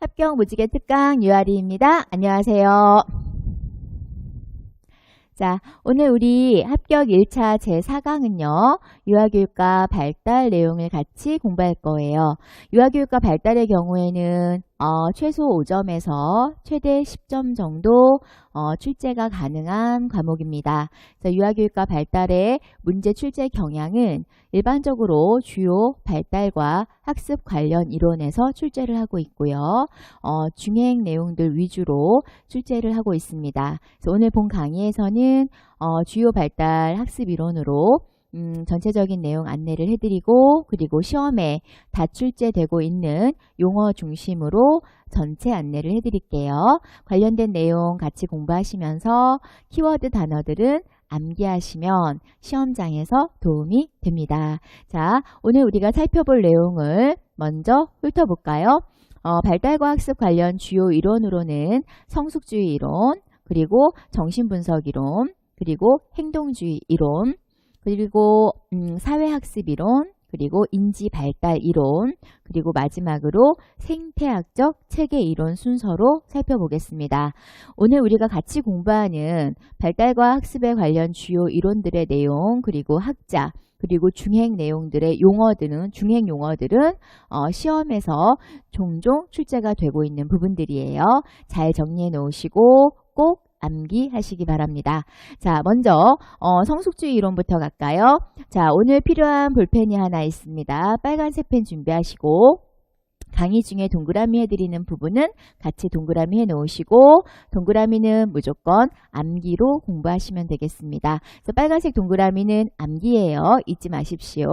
합격 무지개 특강 유아리입니다. 안녕하세요. 자, 오늘 우리 합격 1차 제4강은요, 유아교육과 발달 내용을 같이 공부할 거예요. 유아교육과 발달의 경우에는 어, 최소 5점에서 최대 10점 정도 어, 출제가 가능한 과목입니다. 유아교육과 발달의 문제 출제 경향은 일반적으로 주요 발달과 학습 관련 이론에서 출제를 하고 있고요. 어, 중행 내용들 위주로 출제를 하고 있습니다. 오늘 본 강의에서는 어, 주요 발달 학습 이론으로 음, 전체적인 내용 안내를 해드리고 그리고 시험에 다 출제되고 있는 용어 중심으로 전체 안내를 해드릴게요. 관련된 내용 같이 공부하시면서 키워드 단어들은 암기하시면 시험장에서 도움이 됩니다. 자, 오늘 우리가 살펴볼 내용을 먼저 훑어볼까요? 어, 발달과 학습 관련 주요 이론으로는 성숙주의 이론, 그리고 정신분석 이론, 그리고 행동주의 이론, 그리고 음, 사회학습 이론, 그리고 인지 발달 이론, 그리고 마지막으로 생태학적 체계 이론 순서로 살펴보겠습니다. 오늘 우리가 같이 공부하는 발달과 학습에 관련 주요 이론들의 내용, 그리고 학자, 그리고 중행 내용들의 용어들은 중행 용어들은 어, 시험에서 종종 출제가 되고 있는 부분들이에요. 잘 정리해 놓으시고 꼭 암기하시기 바랍니다. 자, 먼저 어, 성숙주의 이론부터 갈까요? 자, 오늘 필요한 볼펜이 하나 있습니다. 빨간색 펜 준비하시고 강의 중에 동그라미 해드리는 부분은 같이 동그라미 해놓으시고 동그라미는 무조건 암기로 공부하시면 되겠습니다. 그래서 빨간색 동그라미는 암기예요. 잊지 마십시오.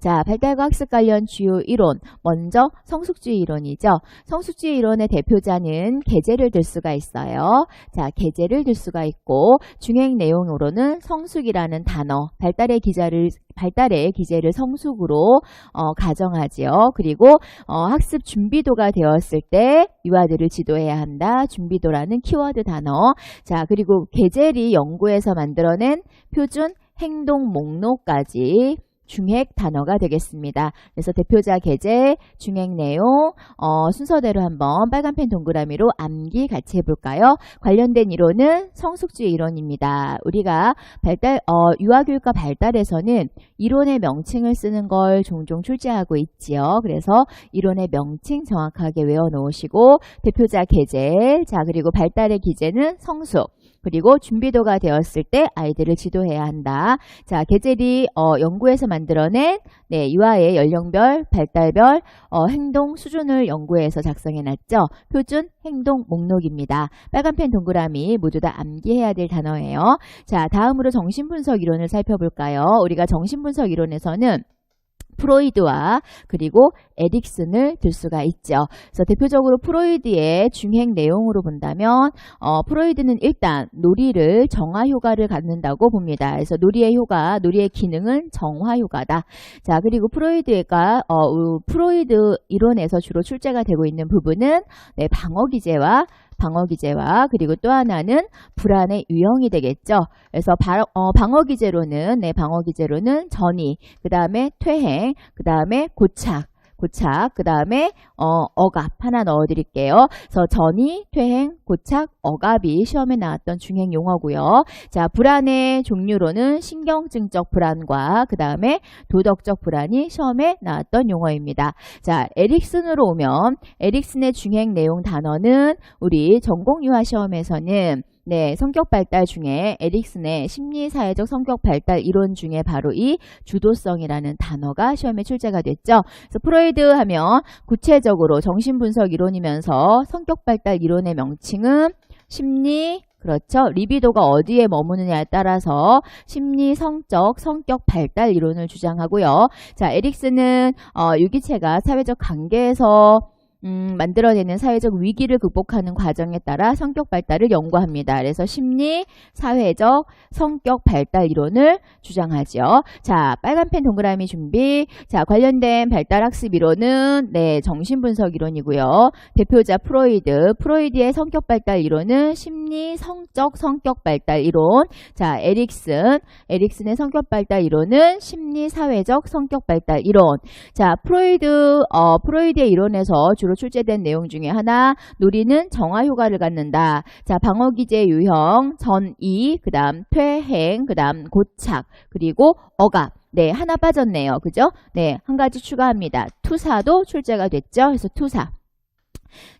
자, 발달과 학습 관련 주요 이론 먼저 성숙주의 이론이죠. 성숙주의 이론의 대표자는 계제를 들 수가 있어요. 자, 계제를 들 수가 있고 중행 내용으로는 성숙이라는 단어, 발달의 기자를 발달의 기제를 성숙으로 어, 가정하지요. 그리고 어, 학습 준비도가 되었을 때 유아들을 지도해야 한다. 준비도라는 키워드 단어. 자, 그리고 게젤이 연구에서 만들어낸 표준 행동 목록까지 중핵 단어가 되겠습니다. 그래서 대표자 계제, 중핵 내용, 어, 순서대로 한번 빨간 펜 동그라미로 암기 같이 해볼까요? 관련된 이론은 성숙주의 이론입니다. 우리가 발달, 어, 유아교육과 발달에서는 이론의 명칭을 쓰는 걸 종종 출제하고 있지요. 그래서 이론의 명칭 정확하게 외워 놓으시고 대표자 계제, 자 그리고 발달의 기제는 성숙. 그리고 준비도가 되었을 때 아이들을 지도해야 한다. 자, 게젤이 어, 연구에서 만들어낸 네, 유아의 연령별, 발달별 어, 행동 수준을 연구해서 작성해놨죠. 표준 행동 목록입니다. 빨간 펜 동그라미 모두 다 암기해야 될 단어예요. 자, 다음으로 정신분석 이론을 살펴볼까요? 우리가 정신분석 이론에서는 프로이드와 그리고 에릭슨을 들 수가 있죠. 그래서 대표적으로 프로이드의 중행 내용으로 본다면 어, 프로이드는 일단 놀이를 정화 효과를 갖는다고 봅니다. 그래서 놀이의 효과, 놀이의 기능은 정화 효과다. 자 그리고 프로이드가 어, 프로이드 이론에서 주로 출제가 되고 있는 부분은 네, 방어 기제와 방어 기제와 그리고 또 하나는 불안의 유형이 되겠죠. 그래서 바, 어, 방어 기제로는 네, 방어 기제로는 전이, 그 다음에 퇴행, 그 다음에 고착, 고착, 그 다음에 어, 억압 하나 넣어드릴게요. 그래서 전이, 퇴행, 고착, 억압이 시험에 나왔던 중행 용어고요. 자, 불안의 종류로는 신경증적 불안과 그 다음에 도덕적 불안이 시험에 나왔던 용어입니다. 자, 에릭슨으로 오면 에릭슨의 중행 내용 단어는 우리 전공유아 시험에서는 네, 성격 발달 중에 에릭슨의 심리 사회적 성격 발달 이론 중에 바로 이 주도성이라는 단어가 시험에 출제가 됐죠. 그래서 프로이드 하면 구체적으로 정신 분석 이론이면서 성격 발달 이론의 명칭은 심리, 그렇죠. 리비도가 어디에 머무느냐에 따라서 심리, 성적, 성격 발달 이론을 주장하고요. 자, 에릭슨은 어, 유기체가 사회적 관계에서 음, 만들어내는 사회적 위기를 극복하는 과정에 따라 성격 발달을 연구합니다. 그래서 심리, 사회적, 성격 발달 이론을 주장하죠. 자, 빨간 펜 동그라미 준비. 자, 관련된 발달 학습 이론은 네, 정신 분석 이론이고요. 대표자 프로이드. 프로이드의 성격 발달 이론은 심리, 성적, 성격 발달 이론. 자, 에릭슨. 에릭슨의 성격 발달 이론은 심리, 사회적, 성격 발달 이론. 자, 프로이드, 어, 프로이드의 이론에서 주로 대표적으로 출제된 내용 중에 하나 놀이는 정화 효과를 갖는다. 자, 방어 기제 유형, 전이, 그 다음 퇴행, 그 다음 고착, 그리고 억압. 네, 하나 빠졌네요. 그죠? 네, 한 가지 추가합니다. 투사도 출제가 됐죠. 그래서 투사.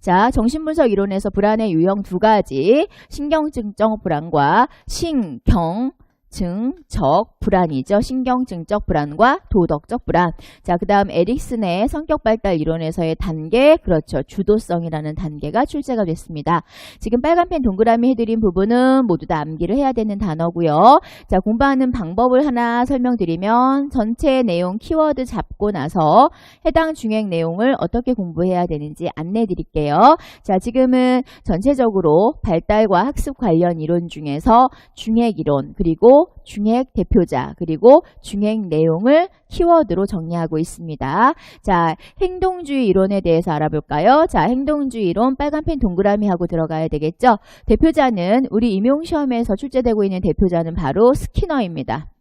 자, 정신분석 이론에서 불안의 유형 두 가지, 신경증적 불안과 신경, 증적 불안이죠. 신경증적 불안과 도덕적 불안. 자, 그 다음 에릭슨의 성격 발달 이론에서의 단계, 그렇죠. 주도성이라는 단계가 출제가 됐습니다. 지금 빨간 펜 동그라미 해드린 부분은 모두 다 암기를 해야 되는 단어고요. 자, 공부하는 방법을 하나 설명드리면 전체 내용 키워드 잡고 나서 해당 중행 내용을 어떻게 공부해야 되는지 안내 드릴게요. 자, 지금은 전체적으로 발달과 학습 관련 이론 중에서 중액 이론, 그리고 중액 대표자, 그리고 중액 내용을 키워드로 정리하고 있습니다. 자, 행동주의 이론에 대해서 알아볼까요? 자, 행동주의 이론 빨간 펜 동그라미 하고 들어가야 되겠죠? 대표자는 우리 임용시험에서 출제되고 있는 대표자는 바로 스키너입니다.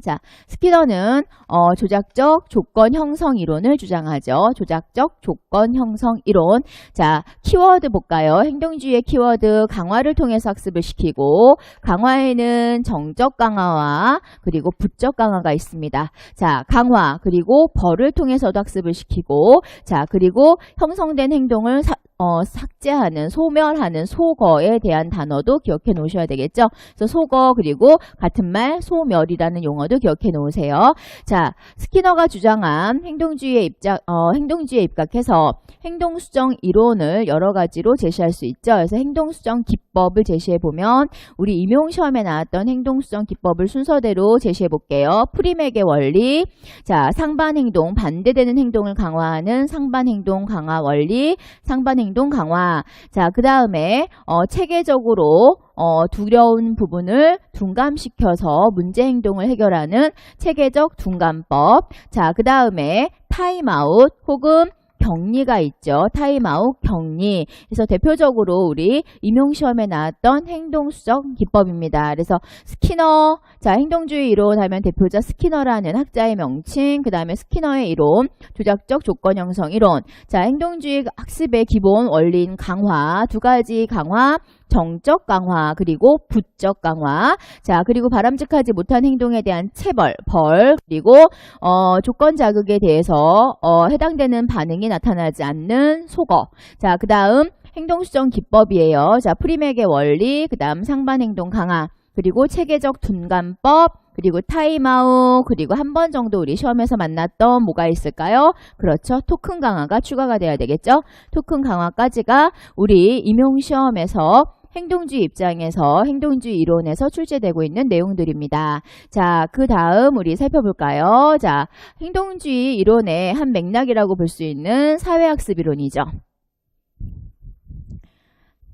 자, 스키너는 어, 조작적 조건 형성 이론을 주장하죠. 조작적 조건 형성 이론. 자, 키워드 볼까요? 행동주의의 키워드 강화를 통해서 학습을 시키고 강화에는 정적 강화와 그리고 부적 강화가 있습니다. 자, 강화 그리고 벌을 통해서도 학습을 시키고 자, 그리고 형성된 행동을 사, 어, 삭제하는, 소멸하는 소거에 대한 단어도 기억해 놓으셔야 되겠죠? 그래서 소거, 그리고 같은 말, 소멸이라는 용어 도 기억해 놓으세요. 자, 스키너가 주장한 행동주의에 입장, 어, 행동주의에 입각해서 행동수정 이론을 여러 가지로 제시할 수 있죠. 그래서 행동수정 기법을 제시해 보면 우리 임용시험에 나왔던 행동수정 기법을 순서대로 제시해 볼게요. 프리맥의 원리, 자, 상반행동, 반대되는 행동을 강화하는 상반행동 강화 원리, 상반행동 강화. 자, 그 다음에 어, 체계적으로 어, 두려운 부분을 둔감시켜서 문제 행동을 해결하는 체계적 둔감법. 자, 그 다음에 타임아웃 혹은 격리가 있죠. 타임아웃, 격리. 그래서 대표적으로 우리 임용시험에 나왔던 행동수적 기법입니다. 그래서 스키너, 자, 행동주의 이론 하면 대표자 스키너라는 학자의 명칭, 그 다음에 스키너의 이론, 조작적 조건 형성 이론. 자, 행동주의 학습의 기본 원리인 강화, 두 가지 강화, 정적 강화 그리고 부적 강화 자 그리고 바람직하지 못한 행동에 대한 체벌 벌 그리고 어, 조건 자극에 대해서 어, 해당되는 반응이 나타나지 않는 소거 자그 다음 행동 수정 기법이에요 자 프리맥의 원리 그 다음 상반 행동 강화 그리고 체계적 둔감법 그리고 타임아웃 그리고 한 번 정도 우리 시험에서 만났던 뭐가 있을까요? 그렇죠. 토큰 강화가 추가가 돼야 되겠죠. 토큰 강화까지가 우리 임용시험에서 행동주의 입장에서 행동주의 이론에서 출제되고 있는 내용들입니다. 자, 그 다음 우리 살펴볼까요? 자, 행동주의 이론의 한 맥락이라고 볼 수 있는 사회학습 이론이죠.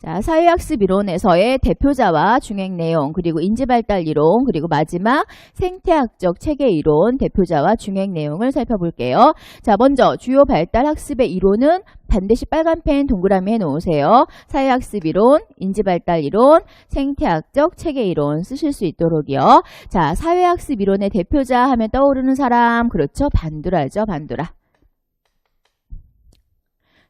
자, 사회학습 이론에서의 대표자와 중행 내용, 그리고 인지발달 이론, 그리고 마지막 생태학적 체계 이론, 대표자와 중행 내용을 살펴볼게요. 자, 먼저 주요 발달 학습의 이론은 반드시 빨간 펜 동그라미 해놓으세요. 사회학습 이론, 인지발달 이론, 생태학적 체계 이론 쓰실 수 있도록이요. 자, 사회학습 이론의 대표자 하면 떠오르는 사람, 그렇죠? 반두라죠, 반두라.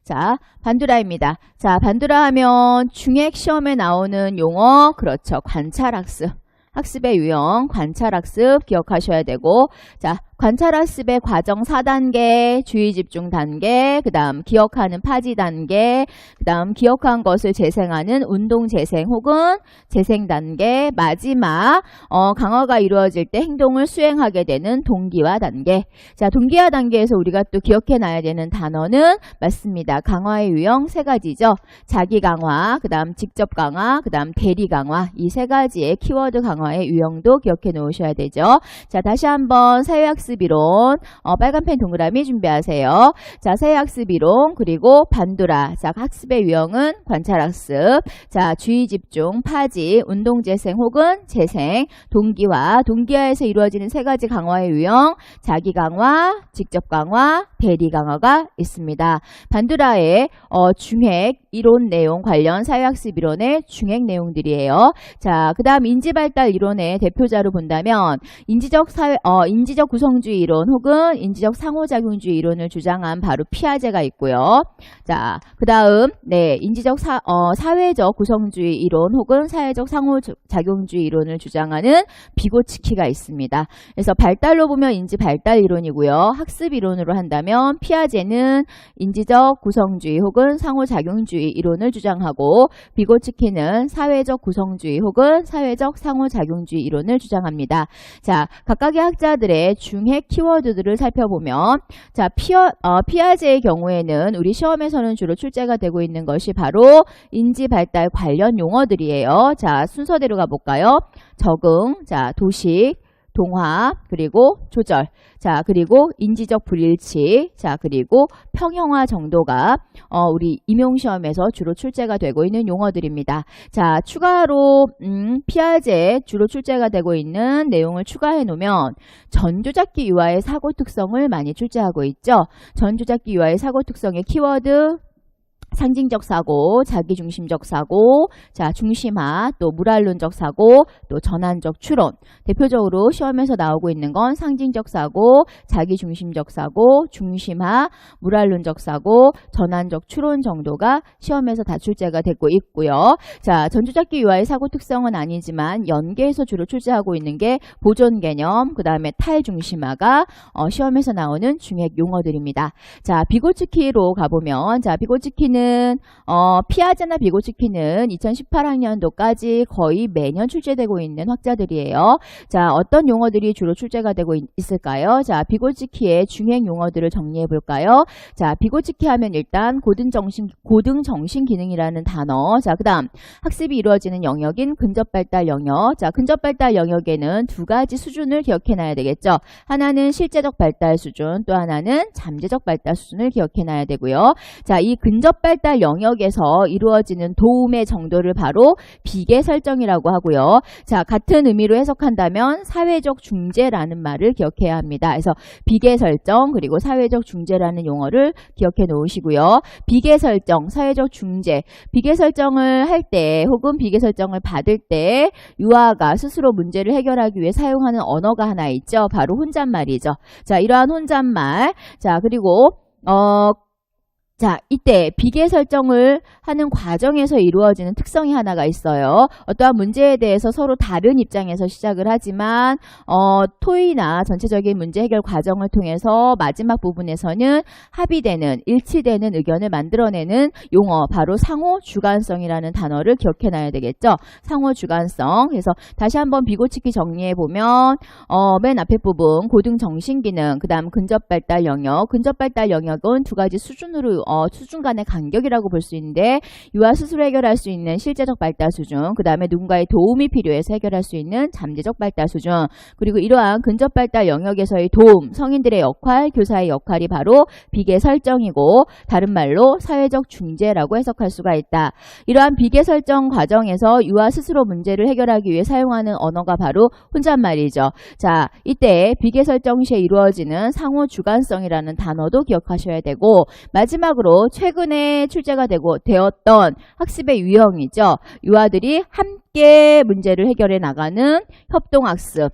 자, 반두라입니다. 자, 반두라 하면 중액 시험에 나오는 용어, 그렇죠. 관찰학습. 학습의 유형, 관찰학습 기억하셔야 되고, 자, 관찰학습의 과정 4단계, 주의 집중 단계, 그 다음 기억하는 파지 단계, 그 다음 기억한 것을 재생하는 운동 재생 혹은 재생 단계, 마지막 어, 강화가 이루어질 때 행동을 수행하게 되는 동기화 단계. 자, 동기화 단계에서 우리가 또 기억해놔야 되는 단어는 맞습니다. 강화의 유형 세 가지죠. 자기 강화, 그 다음 직접 강화, 그 다음 대리 강화 이 세 가지의 키워드 강화의 유형도 기억해 놓으셔야 되죠. 자, 다시 한번 사회학습 이론 어, 빨간 펜 동그라미 준비하세요. 자, 사회학습 이론 그리고 반두라. 자, 학습의 유형은 관찰 학습. 자, 주의 집중, 파지, 운동 재생 혹은 재생, 동기화. 동기화에서 이루어지는 세 가지 강화의 유형, 자기 강화, 직접 강화, 대리 강화가 있습니다. 반두라의 어, 중핵 이론 내용 관련 사회학습 이론의 중핵 내용들이에요. 자, 그다음 인지 발달 이론의 대표자로 본다면 인지적 사회 어, 인지적 구성 구성주의 이론 혹은 인지적 상호작용주의 이론을 주장한 바로 피아제가 있고요. 자, 그 다음, 네, 인지적 사, 어, 사회적 구성주의 이론 혹은 사회적 상호작용주의 이론을 주장하는 비고츠키가 있습니다. 그래서 발달로 보면 인지 발달 이론이고요. 학습 이론으로 한다면 피아제는 인지적 구성주의 혹은 상호작용주의 이론을 주장하고 비고츠키는 사회적 구성주의 혹은 사회적 상호작용주의 이론을 주장합니다. 자, 각각의 학자들의 중핵 키워드들을 살펴보면 자, 피어, 어, 피아제의 경우에는 우리 시험에서는 주로 출제가 되고 있는 것이 바로 인지 발달 관련 용어들이에요. 자, 순서대로 가볼까요? 적응, 자, 도식, 동화, 그리고 조절, 자, 그리고 인지적 불일치, 자, 그리고 평형화 정도가 어, 우리 임용시험에서 주로 출제가 되고 있는 용어들입니다. 자, 추가로 음, 피아제 주로 출제가 되고 있는 내용을 추가해 놓으면 전조잡기 유아의 사고 특성을 많이 출제하고 있죠. 전조잡기 유아의 사고 특성의 키워드 상징적 사고, 자기중심적 사고, 자, 중심화, 또 물알론적 사고, 또 전환적 추론. 대표적으로 시험에서 나오고 있는 건 상징적 사고, 자기중심적 사고, 중심화, 물알론적 사고, 전환적 추론 정도가 시험에서 다 출제가 되고 있고요. 자, 전주잡기 유아의 사고 특성은 아니지만 연계에서 주로 출제하고 있는 게 보존 개념, 그 다음에 탈중심화가 어, 시험에서 나오는 중핵 용어들입니다. 자, 비고츠키로 가보면, 자, 비고츠키는 어, 피아제나 비고츠키는 2018학년도까지 거의 매년 출제되고 있는 학자들이에요. 자, 어떤 용어들이 주로 출제가 되고 있, 을까요 자, 비고츠키의 중행 용어들을 정리해 볼까요? 자, 비고츠키 하면 일단 고등 정신, 고등 정신 기능이라는 단어. 자, 그 다음 학습이 이루어지는 영역인 근접 발달 영역. 자, 근접 발달 영역에는 두 가지 수준을 기억해 놔야 되겠죠. 하나는 실제적 발달 수준, 또 하나는 잠재적 발달 수준을 기억해 놔야 되고요. 자, 이 근접 발달 영역에서 이루어지는 도움의 정도를 바로 비계 설정이라고 하고요. 자, 같은 의미로 해석한다면 사회적 중재라는 말을 기억해야 합니다. 그래서 비계 설정 그리고 사회적 중재라는 용어를 기억해 놓으시고요. 비계 설정, 사회적 중재. 비계 설정을 할 때 혹은 비계 설정을 받을 때 유아가 스스로 문제를 해결하기 위해 사용하는 언어가 하나 있죠. 바로 혼잣말이죠. 자, 이러한 혼잣말. 자, 그리고 어 자, 이때 비계 설정을 하는 과정에서 이루어지는 특성이 하나가 있어요. 어떠한 문제에 대해서 서로 다른 입장에서 시작을 하지만 어, 토의나 전체적인 문제 해결 과정을 통해서 마지막 부분에서는 합의되는 일치되는 의견을 만들어내는 용어 바로 상호 주관성이라는 단어를 기억해놔야 되겠죠. 상호 주관성. 그래서 다시 한번 비고치기 정리해 보면 어, 맨 앞에 부분 고등 정신 기능, 그 다음 근접 발달 영역. 근접 발달 영역은 두 가지 수준으로 어, 수준 간의 간격이라고 볼 수 있는데 유아 스스로 해결할 수 있는 실제적 발달 수준, 그 다음에 누군가의 도움이 필요해서 해결할 수 있는 잠재적 발달 수준, 그리고 이러한 근접 발달 영역에서의 도움, 성인들의 역할, 교사의 역할이 바로 비계 설정이고 다른 말로 사회적 중재라고 해석할 수가 있다. 이러한 비계 설정 과정에서 유아 스스로 문제를 해결하기 위해 사용하는 언어가 바로 혼잣말이죠. 자, 이때 비계 설정 시에 이루어지는 상호 주관성이라는 단어도 기억하셔야 되고 마지막으로 최근에 출제가 되고 되었던 학습의 유형이죠. 유아들이 함께 문제를 해결해 나가는 협동학습,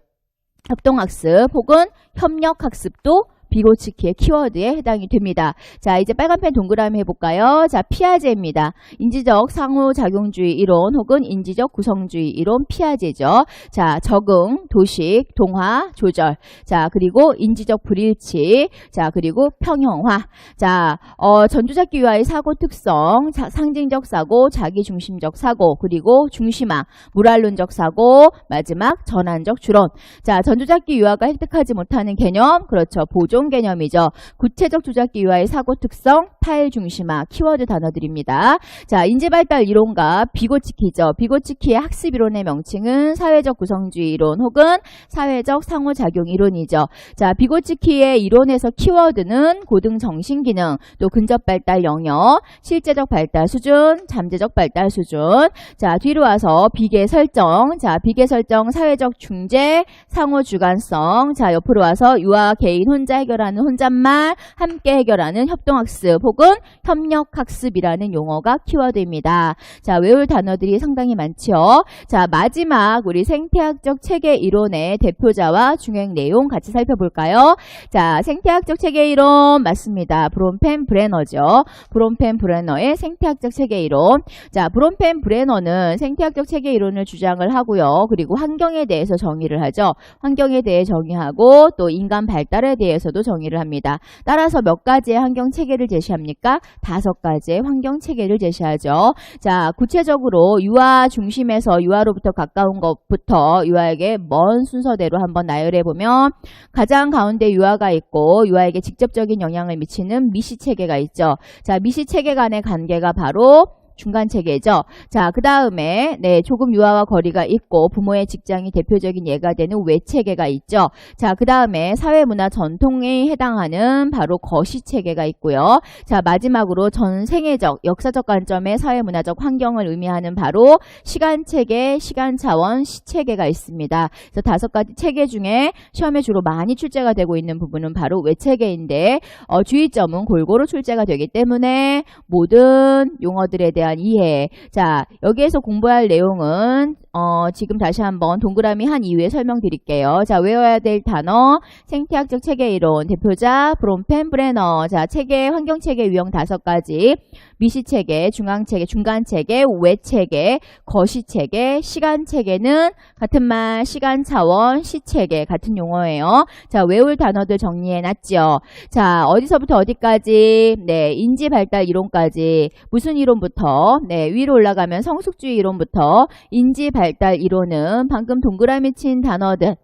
협동학습 혹은 협력학습도 비고치키의 키워드에 해당이 됩니다. 자, 이제 빨간 펜 동그라미 해볼까요? 자, 피아제입니다. 인지적 상호작용주의 이론 혹은 인지적 구성주의 이론 피아제죠. 자, 적응, 도식, 동화, 조절. 자, 그리고 인지적 불일치. 자, 그리고 평형화. 자, 어, 전주잡기 유아의 사고 특성, 자, 상징적 사고, 자기중심적 사고, 그리고 중심화, 물알론적 사고, 마지막 전환적 주론. 자, 전주잡기 유아가 획득하지 못하는 개념, 그렇죠. 보존 개념이죠. 구체적 조작기 유아의 사고 특성, 파일 중심화, 키워드 단어들입니다. 자, 인지발달 이론과 비고치키죠. 비고치키의 학습 이론의 명칭은 사회적 구성주의 이론 혹은 사회적 상호작용 이론이죠. 자, 비고치키의 이론에서 키워드는 고등 정신기능, 또 근접발달 영역, 실제적 발달 수준, 잠재적 발달 수준. 자, 뒤로 와서 비계 설정, 자, 비계 설정, 사회적 중재, 상호 주관성. 자, 옆으로 와서 유아 개인 혼자 해결 해결하는 혼잣말, 함께 해결하는 협동학습 혹은 협력학습이라는 용어가 키워드입니다. 자, 외울 단어들이 상당히 많죠. 자, 마지막 우리 생태학적 체계 이론의 대표자와 중요한 내용 같이 살펴볼까요? 자, 생태학적 체계 이론 맞습니다. 브론펜 브레너죠. 브론펜 브레너의 생태학적 체계 이론. 자, 브론펜 브레너는 생태학적 체계 이론을 주장을 하고요. 그리고 환경에 대해서 정의를 하죠. 환경에 대해 정의하고 또 인간 발달에 대해서도 정의를 합니다. 따라서 몇 가지의 환경 체계를 제시합니까? 다섯 가지의 환경 체계를 제시하죠. 자, 구체적으로 유아 중심에서 유아로부터 가까운 것부터 유아에게 먼 순서대로 한번 나열해 보면 가장 가운데 유아가 있고 유아에게 직접적인 영향을 미치는 미시 체계가 있죠. 자, 미시 체계 간의 관계가 바로 중간 체계죠. 자, 그 다음에, 네, 조금 유아와 거리가 있고 부모의 직장이 대표적인 예가 되는 외 체계가 있죠. 자, 그 다음에 사회문화 전통에 해당하는 바로 거시 체계가 있고요. 자, 마지막으로 전 생애적, 역사적 관점의 사회문화적 환경을 의미하는 바로 시간 체계, 시간 차원, 시 체계가 있습니다. 그래서 다섯 가지 체계 중에 시험에 주로 많이 출제가 되고 있는 부분은 바로 외 체계인데, 어, 주의점은 골고루 출제가 되기 때문에 모든 용어들에 대한 이해. 자, 여기에서 공부할 내용은 어, 지금 다시 한번 동그라미 한 이후에 설명드릴게요. 자, 외워야 될 단어, 생태학적 체계 이론, 대표자, 브롬펜, 브레너. 자, 체계, 환경 체계 유형 다섯 가지. 미시 체계, 중앙 체계, 중간 체계, 외 체계, 거시 체계, 시간 체계는 같은 말, 시간 차원, 시 체계 같은 용어예요. 자, 외울 단어들 정리해 놨죠. 자, 어디서부터 어디까지? 네, 인지 발달 이론까지. 무슨 이론부터? 네, 위로 올라가면 성숙주의 이론부터 인지 발달 이론은 방금 동그라미 친 단어들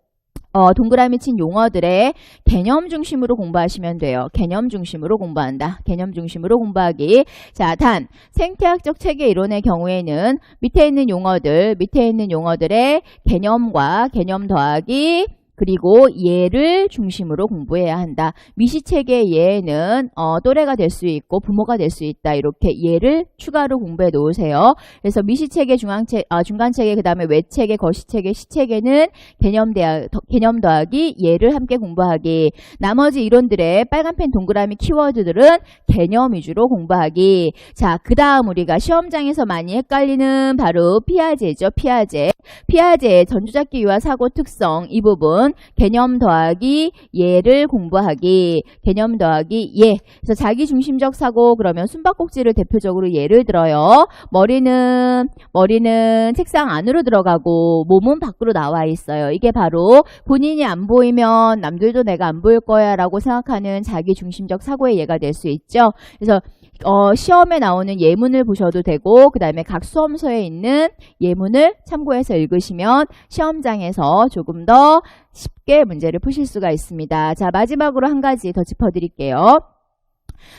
어, 동그라미 친 용어들의 개념 중심으로 공부하시면 돼요. 개념 중심으로 공부한다. 개념 중심으로 공부하기. 자, 단, 생태학적 체계 이론의 경우에는 밑에 있는 용어들, 밑에 있는 용어들의 개념과 개념 더하기, 그리고 예를 중심으로 공부해야 한다. 미시체계 예는 어, 또래가 될 수 있고 부모가 될 수 있다. 이렇게 예를 추가로 공부해 놓으세요. 그래서 미시체계, 중앙체, 아, 중간체계, 그 다음에 외체계, 거시체계, 시체계는 개념 대하, 개념 더하기 예를 함께 공부하기. 나머지 이론들의 빨간 펜 동그라미 키워드들은 개념 위주로 공부하기. 자, 그 다음 우리가 시험장에서 많이 헷갈리는 바로 피아제죠. 피아제. 피아제의 전주잡기 유아 사고 특성 이 부분 개념 더하기 예를 공부하기 개념 더하기 예. 그래서 자기 중심적 사고 그러면 숨바꼭질을 대표적으로 예를 들어요. 머리는 머리는 책상 안으로 들어가고 몸은 밖으로 나와 있어요. 이게 바로 본인이 안 보이면 남들도 내가 안 보일 거야 라고 생각하는 자기 중심적 사고의 예가 될 수 있죠. 그래서 어, 시험에 나오는 예문을 보셔도 되고 그 다음에 각 수험서에 있는 예문을 참고해서 읽으시면 시험장에서 조금 더 쉽게 문제를 푸실 수가 있습니다. 자 마지막으로 한 가지 더 짚어드릴게요.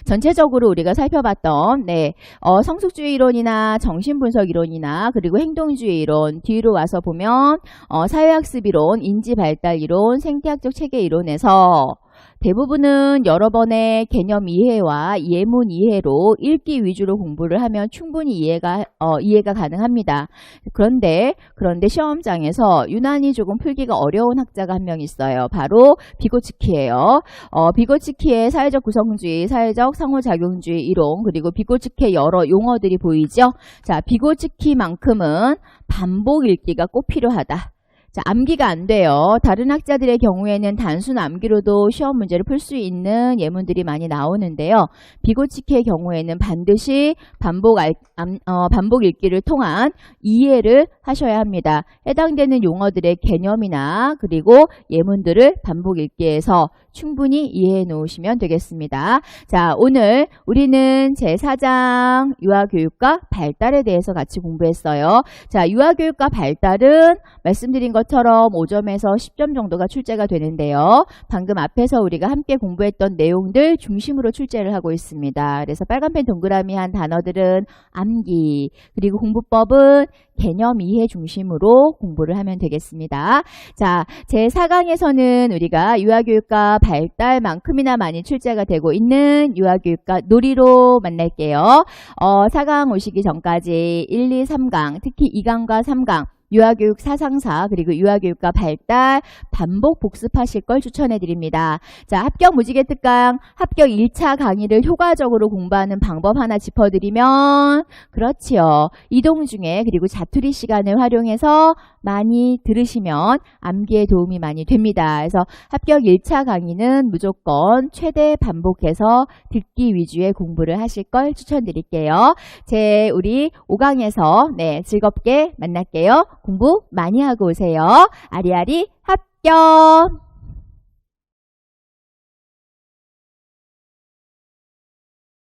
전체적으로 우리가 살펴봤던 네, 어, 성숙주의 이론이나 정신분석 이론이나 그리고 행동주의 이론 뒤로 와서 보면 어, 사회학습 이론, 인지발달 이론, 생태학적 체계 이론에서 대부분은 여러 번의 개념 이해와 예문 이해로 읽기 위주로 공부를 하면 충분히 이해가 어, 이해가 가능합니다. 그런데 그런데 시험장에서 유난히 조금 풀기가 어려운 학자가 한 명 있어요. 바로 비고츠키예요. 어, 비고츠키의 사회적 구성주의, 사회적 상호작용주의 이론 그리고 비고츠키의 여러 용어들이 보이죠. 자, 비고츠키만큼은 반복 읽기가 꼭 필요하다. 자, 암기가 안 돼요. 다른 학자들의 경우에는 단순 암기로도 시험 문제를 풀 수 있는 예문들이 많이 나오는데요. 비고치키의 경우에는 반드시 반복, 알, 암, 어, 반복 읽기를 통한 이해를 하셔야 합니다. 해당되는 용어들의 개념이나 그리고 예문들을 반복 읽기에서 충분히 이해해 놓으시면 되겠습니다. 자, 오늘 우리는 제4장 유아교육과 발달에 대해서 같이 공부했어요. 자, 유아교육과 발달은 말씀드린 것처럼 5점에서 10점 정도가 출제가 되는데요. 방금 앞에서 우리가 함께 공부했던 내용들 중심으로 출제를 하고 있습니다. 그래서 빨간펜 동그라미 한 단어들은 암기, 그리고 공부법은 개념 이해 중심으로 공부를 하면 되겠습니다. 자, 제4강에서는 우리가 유아교육과 발달만큼이나 많이 출제가 되고 있는 유아교육과 놀이로 만날게요. 어, 4강 오시기 전까지 1, 2, 3강, 특히 2강과 3강 유아교육 사상사 그리고 유아교육과 발달 반복 복습하실 걸 추천해 드립니다. 자, 합격 무지개 특강 합격 1차 강의를 효과적으로 공부하는 방법 하나 짚어드리면 그렇지요. 이동 중에 그리고 자투리 시간을 활용해서 많이 들으시면 암기에 도움이 많이 됩니다. 그래서 합격 1차 강의는 무조건 최대 반복해서 듣기 위주의 공부를 하실 걸 추천드릴게요. 제 우리 5강에서 네, 즐겁게 만날게요. 공부 많이 하고 오세요. 아리아리 합격!